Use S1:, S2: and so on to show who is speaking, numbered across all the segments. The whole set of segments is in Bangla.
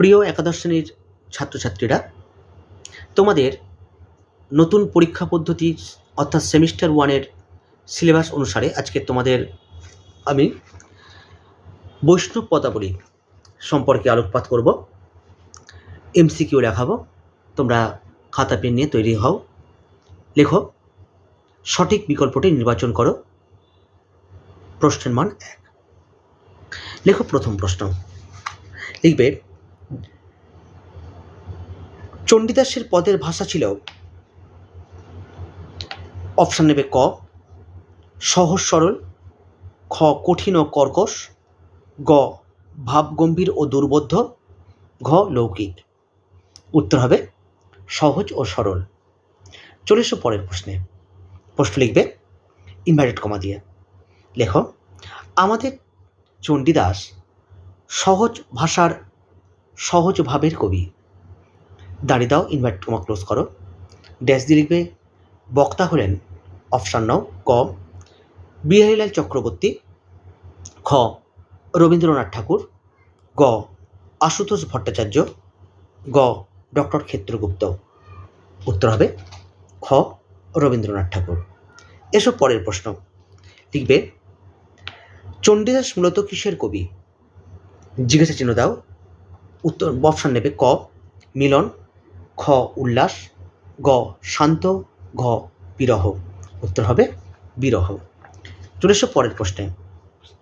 S1: প্রিয় একাদশ শ্রেণির ছাত্রছাত্রীরা, তোমাদের নতুন পরীক্ষা পদ্ধতি অর্থাৎ সেমিস্টার ওয়ানের সিলেবাস অনুসারে আজকে তোমাদের আমি বৈষ্ণব পদাবলী সম্পর্কে আলোকপাত করব, এমসিকিউ দেখাবো, তোমরা খাতা, পেন নিয়ে তৈরি হও, লেখো, সঠিক বিকল্পটি নির্বাচন করো, প্রশ্নের মান এক। লেখো প্রথম প্রশ্ন। লিখবে চণ্ডীদাসের পদের ভাষা ছিল অপশান নেবে ক, সহজ সরল, খ, কঠিন ও কর্কশ, গ ভাবগম্ভীর ও দুর্বোধ্য, ঘ, লৌকিক। উত্তর হবে সহজ ও সরল। চলে এসো পরের প্রশ্নে। প্রশ্ন লিখবে ইনভার্টেড কমা দিয়ে। লেখ, আমাদের চণ্ডীদাস সহজ ভাষার সহজ ভাবের কবি। দাঁড়িয়ে দাও ইনভার্ট কমা ক্লোজ করো। ড্যাশ দিয়ে লিখবে, বক্তা হলেন অপশান নাও, ক, বিহারীলাল চক্রবর্তী, খ, রবীন্দ্রনাথ ঠাকুর, গ, আশুতোষ ভট্টাচার্য, গ ডক্টর ক্ষেত্রগুপ্ত। উত্তর হবে খ, রবীন্দ্রনাথ ঠাকুর। এসব পরের প্রশ্ন। লিখবে, চণ্ডীদাস মূলত কিসের কবি? জিজ্ঞাসা চিহ্ন দাও। উত্তর অপশান নেবে ক, মিলন খ উল্লাস, গ শান্ত, ঘ বিরহ। উত্তর হবে বিরহ। চলে এসো পরের প্রশ্নে।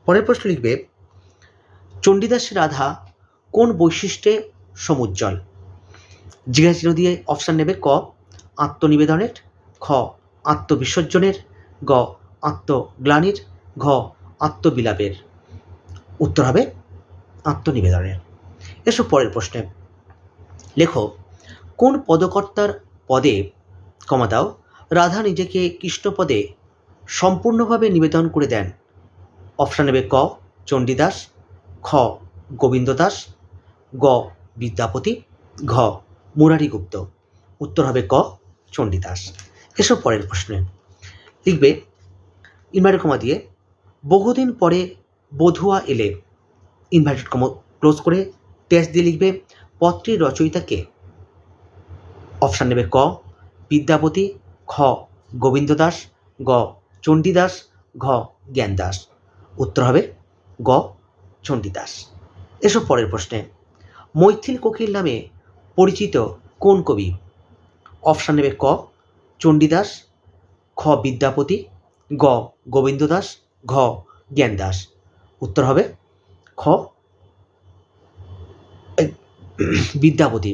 S1: পরের প্রশ্ন লিখবে চণ্ডীদাসের রাধা কোন বৈশিষ্ট্যে সমুজ্জ্বল? জিজ্ঞাসা চিহ্ন দিয়ে অপশান নেবে ক, আত্মনিবেদনের, খ আত্মবিসর্জনের, গ আত্মগ্লানির, ঘ আত্মবিলাপের। উত্তর হবে আত্মনিবেদনের। এসব পরের প্রশ্নে। লেখো কোন পদকর্তার পদে কমা দাও, রাধা নিজেকে কৃষ্ণপদে সম্পূর্ণভাবে নিবেদন করে দেন। অপশান নেবে ক, চণ্ডীদাস, খ গোবিন্দ দাস গ, বিদ্যাপতি, ঘ, মুরারিগুপ্ত। উত্তর হবে ক, চণ্ডীদাস। এসব পরের প্রশ্নে। লিখবে ইনভার্টেড কমা দিয়ে, বহুদিন পরে বধুয়া এলে। ইনভার্টেড কমা ক্লোজ করে, টেস্ট দিয়ে লিখবে পত্রের রচয়িতাকে অপশান নেবে ক, বিদ্যাপতি, খ গোবিন্দ দাস গ, চণ্ডীদাস, ঘ, জ্ঞানদাস। উত্তর হবে গ, চণ্ডীদাস। এসব পরের প্রশ্নে। মৈথিল কোকিল নামে পরিচিত কোন কবি? অপশান নেবে ক, চণ্ডীদাস, খ, বিদ্যাপতি, গ গোবিন্দ দাস ঘ, জ্ঞানদাস। উত্তর হবে খ, বিদ্যাপতি।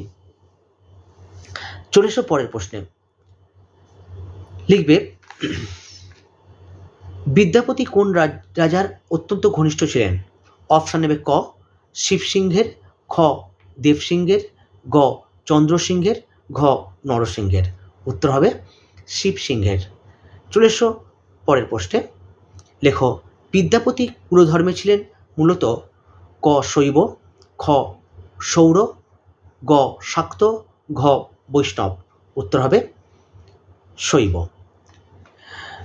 S1: চলে এসো পরের প্রশ্নে। লিখবে, বিদ্যাপতি কোন রাজ- রাজার অত্যন্ত ঘনিষ্ঠ ছিলেন? অপশান নেবে ক, শিবসিংহের, খ, দেবসিংহের, গ, চন্দ্রসিংহের, ঘ, নরসিংহের। উত্তর হবে শিবসিংহের। চলে এসো পরের প্রশ্নে। লেখো, বিদ্যাপতি কুলধর্মে ছিলেন মূলত ক শৈব, খ সৌর, গ শাক্ত, ঘ বৈষ্ণব। উত্তর হবে শৈব।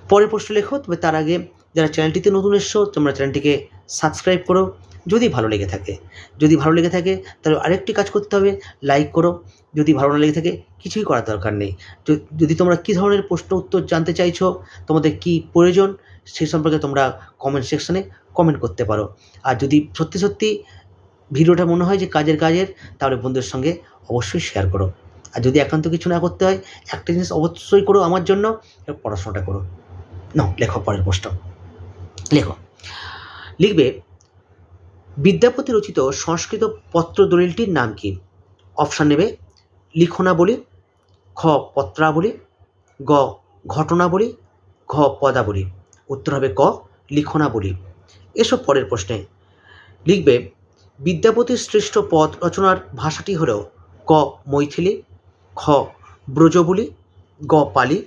S1: পরের প্রশ্ন লেখো, তবে তার আগে যারা চ্যানেলটিতে নতুন এসছো, তোমরা চ্যানেলটিকে সাবস্ক্রাইব করো, যদি ভালো লেগে থাকে। যদি ভালো লেগে থাকে, তাহলে আরেকটি কাজ করতে হবে লাইক করো। যদি ভালো না লেগে থাকে, কিছুই করার দরকার নেই। যদি তোমরা কী ধরনের প্রশ্ন উত্তর জানতে চাইছো, তোমাদের কি প্রয়োজন, সে সম্পর্কে তোমরা কমেন্ট সেকশনে কমেন্ট করতে পারো। আর যদি সত্যি সত্যি ভিডিওটা মনে হয় যে কাজের কাজের, তাহলে বন্ধুদের সঙ্গে অবশ্যই শেয়ার করো। আর যদি একান্ত কিছু না করতে হয়, একটা জিনিস অবশ্যই করো আমার জন্য, পড়াশোনাটা করো। ন লেখো পরের প্রশ্ন। লেখো। লিখবে, বিদ্যাপতি রচিত সংস্কৃত পত্র দলিলটির নাম কি? অপশান নেবে লিখনাবলী খ, পত্রাবলী, গ, ঘটনাবলী, ঘ, পদাবলী। উত্তর হবে ক লিখনাবলী এসব পরের প্রশ্নে। লিখবে, বিদ্যাপতির শ্রেষ্ঠ পদ রচনার ভাষাটি হল ক, মৈথিলি খ ব্রজবুলি, গ পালি,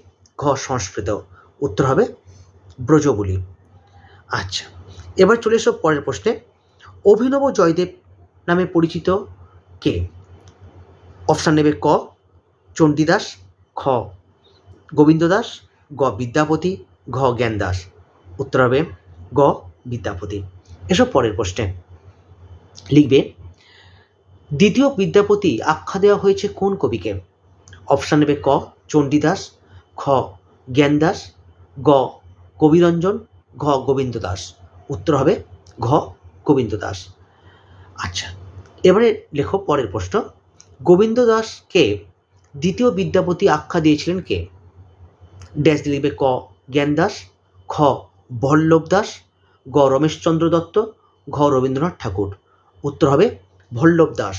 S1: ঘ সংস্কৃত। উত্তর হবে ব্রজবুলি। আচ্ছা এবার চলে এসো পরের প্রশ্নে। অভিনব জয়দেব নামে পরিচিত কে? অপশান নেবে ক, চণ্ডীদাস, খ গোবিন্দ দাস গ, বিদ্যাপতি, ঘ জ্ঞান দাস উত্তর হবে গ, বিদ্যাপতি। এসব পরের প্রশ্নে। লিখবে, দ্বিতীয় বিদ্যাপতি আখ্যা দেওয়া হয়েছে কোন কবিকে? অপশান নেবে ক, চণ্ডীদাস, খ, জ্ঞানদাস, গ, কবিরঞ্জন, ঘ গোবিন্দ দাস উত্তর হবে ঘ গোবিন্দ দাস আচ্ছা এবারে লেখো পরের প্রশ্ন। গোবিন্দ দাসকে দ্বিতীয় বিদ্যাপতি আখ্যা দিয়েছিলেন কে? ড্যাশ লিখবে ক জ্ঞান দাস খ বল্লভ দাস গ, রমেশচন্দ্র দত্ত, ঘ, রবীন্দ্রনাথ ঠাকুর। উত্তর হবে ভল্লভ দাস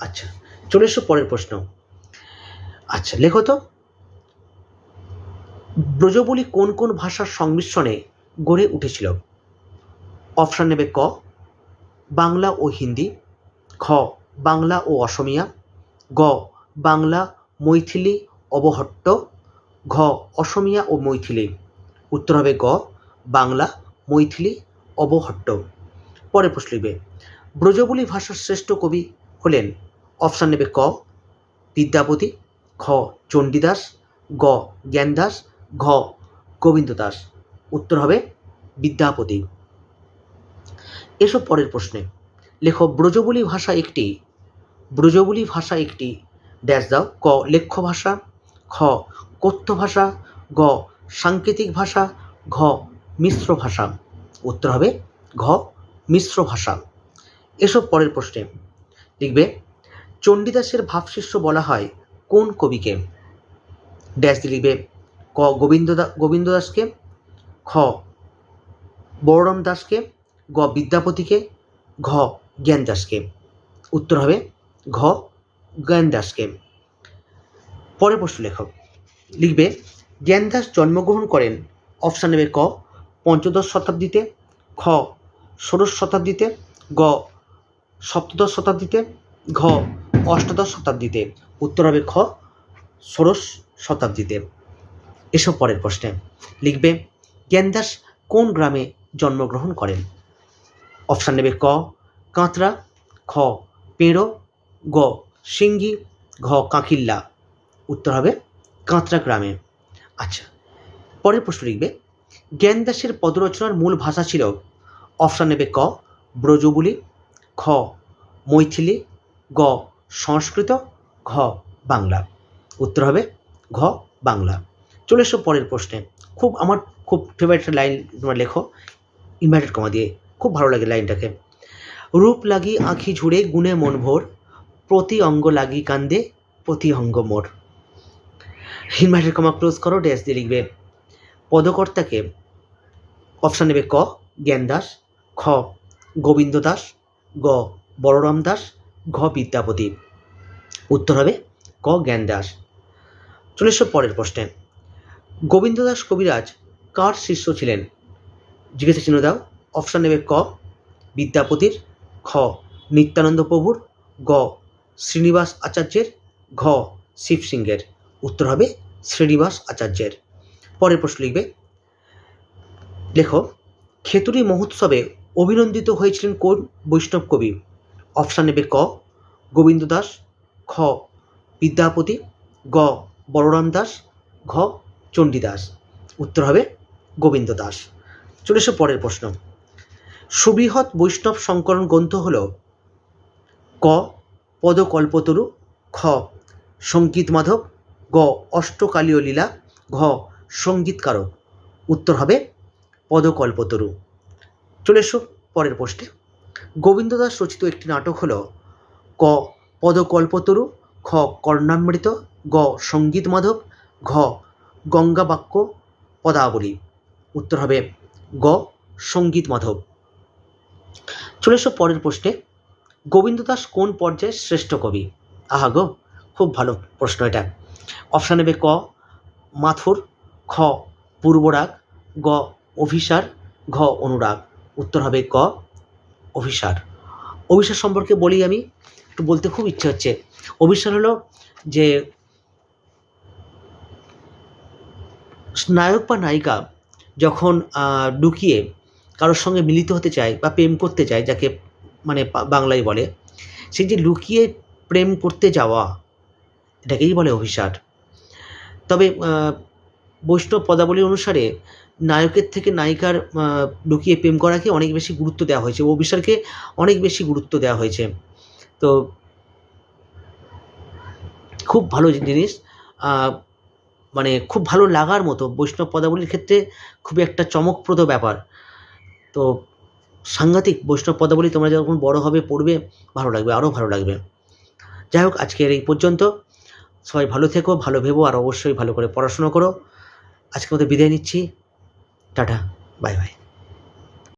S1: আচ্ছা চলে এসো পরের প্রশ্ন। আচ্ছা লেখো তো। ব্রজবলি কোন কোন ভাষার সংমিশ্রণে গড়ে উঠেছিল? অপশান নেবে ক, বাংলা ও হিন্দি, খ, বাংলা ও অসমিয়া, গ, বাংলা, মৈথিলি, অবহট্ট, ঘ, অসমিয়া ও মৈথিলি। উত্তর হবে গ, বাংলা, মৈথিলি, অবহট্ট। পরে প্রশ্ন লিখবে। ব্রজবুলি ভাষার শ্রেষ্ঠ কবি হলেন, অপশান নেবে ক, বিদ্যাপতি খ, চণ্ডীদাস, গ, জ্ঞানদাস, ঘ গোবিন্দ দাস উত্তর হবে বিদ্যাপতি। এসব পরের প্রশ্নে। লেখ, ব্রজবুলি ভাষা একটি, ব্রজবুলি ভাষা একটি। ড্যাশ দাও। ক, লেখ্য ভাষা, খ, কথ্য ভাষা, গ, সাংকেতিক ভাষা, ঘ, মিশ্র ভাষা। উত্তর হবে ঘ, মিশ্র ভাষা। এসব পরের প্রশ্নে। লিখবে, চণ্ডীদাসের ভাবশিষ্য বলা হয় কোন কবিকে ড্যাশ দিয়ে লিখবে ক, গোবিন্দ গোবিন্দ দাসকে? খ, বড়রাম দাসকে? গ, বিদ্যাপতিকে? ঘ, জ্ঞান দাসকে। উত্তর হবে ঘ, জ্ঞান দাসকে। পরের প্রশ্ন লেখক। লিখবে জ্ঞানদাস জন্মগ্রহণ করেন অপশান নেবে ক, পঞ্চদশ শতাব্দীতে, খ, ষোড়শ শতাব্দীতে, গ, সপ্তদশ শতাব্দীতে, ঘ অষ্টাদশ শতাব্দীতে উত্তর হবে খ ষোড়শ শতাব্দীতে। এসব পরের প্রশ্নে। লিখবে, জ্ঞানদাস কোন গ্রামে জন্মগ্রহণ করেন? অপশান নেবে ক কাঁতরা খ, পেঁড়ো, গ সিঙ্গি ঘ, কাঁকিল্লা। উত্তর হবে কাঁতরা গ্রামে। আচ্ছা পরের প্রশ্ন লিখবে, জ্ঞানদাসের পদরচনার মূল ভাষা ছিল, অপশান নেবে ক, ব্রজবুলি, খ, মৈথিলি, গ সংস্কৃত ঘ বাংলা। উত্তর হবে ঘ বাংলা। চলে এসো পরের প্রশ্নে। খুব আমার খুব ফেভারিট লাইন তোমরা লেখো। ইনভার্টেড কমা দিয়ে। খুব ভালো লাগে লাইনটাকে রূপ লাগি আঁখি ঝুড়ে, গুণে মন ভোর। প্রতি অঙ্গ লাগি কান্দে, প্রতি অঙ্গ মোর। ইনভার্টেড কমা ক্লোজ করো ড্যাশ দিয়ে লিখবে। পদকর্তাকে অপশান নেবে ক, জ্ঞান দাস। খ, গোবিন্দ দাস। গ, বলরাম দাস। ঘ বিদ্যাপতি। উত্তর হবে ক জ্ঞান দাস চলে এসো পরের প্রশ্নে। গোবিন্দ দাস কবিরাজ কার শিষ্য ছিলেন? জিজ্ঞাসা চিহ্ন দাও। অপশান নেবে ক, বিদ্যাপতির, খ, নিত্যানন্দ প্রভুর, গ, শ্রীনিবাস আচার্যের, ঘ, শিব সিংহের। উত্তর হবে শ্রীনিবাস আচার্যের। পরের প্রশ্ন লিখবে। লেখো, খেতুরি মহোৎসবে অভিনন্দিত হয়েছিলেন কোন বৈষ্ণব কবি? অপশান নেবে ক, গোবিন্দ দাস, খ, বিদ্যাপতি, গ, বলরাম দাস, ঘ চণ্ডীদাস উত্তর হবে গোবিন্দ দাস। চলে এসো পরের প্রশ্ন। সুবৃহৎ বৈষ্ণব সংকলন গ্রন্থ হল ক, পদকল্পতরু, খ সংগীত মাধব, গ, অষ্টকালীয় লীলা, ঘ সঙ্গীতকারক উত্তর হবে পদকল্পতরু। চলে এসো পরের পোস্টে গোবিন্দ দাস রচিত একটি নাটক হল ক পদকল্পতরু, খ কর্ণামৃত, গ সংগীত মাধব ঘ গঙ্গা বাক্য পদাবলী। উত্তর হবে গ সংগীত মাধব চলে এসো পরের প্রশ্নে। গোবিন্দ দাস কোন পর্যায়ের শ্রেষ্ঠ কবি? আহা গো, খুব ভালো প্রশ্ন এটা। অপশান নেবে ক মাথুর, খ পূর্বরাগ, গ অভিসার, ঘ অনুরাগ। উত্তর হবে ক অভিসার। অভিসার সম্পর্কে বলি আমি, একটু বলতে খুব ইচ্ছে হচ্ছে। অভিসার হলো যে নায়ক বা নায়িকা যখন লুকিয়ে কারোর সঙ্গে মিলিত হতে চায় বা প্রেম করতে চায়, যাকে মানে বাংলায় বলে সেই যে লুকিয়ে প্রেম করতে যাওয়া, এটাকেই বলে অভিসার। তবে বৈষ্ণব পদাবলী অনুসারে নায়কের থেকে নায়িকার লুকিয়ে প্রেম করাকে অনেক বেশি গুরুত্ব দেওয়া হয়েছে। অভিসারকে অনেক বেশি গুরুত্ব দেওয়া হয়েছে। তো খুব ভালো জিনিস। মানে খুব ভালো লাগার মতো। বৈষ্ণব পদাবলীর ক্ষেত্রে খুবই একটা চমকপ্রদ ব্যাপার। তো সাংঘাতিক বৈষ্ণব পদাবলী তোমরা যখন বড় হবে, পড়বে, ভালো লাগবে, আরও ভালো লাগবে। যাই হোক, আজকের এই পর্যন্ত। সবাই ভালো থেকো, ভালো ভেবো, আর অবশ্যই ভালো করে পড়াশুনো করো। আজকের মতো বিদায় নিচ্ছি। Tata bye bye.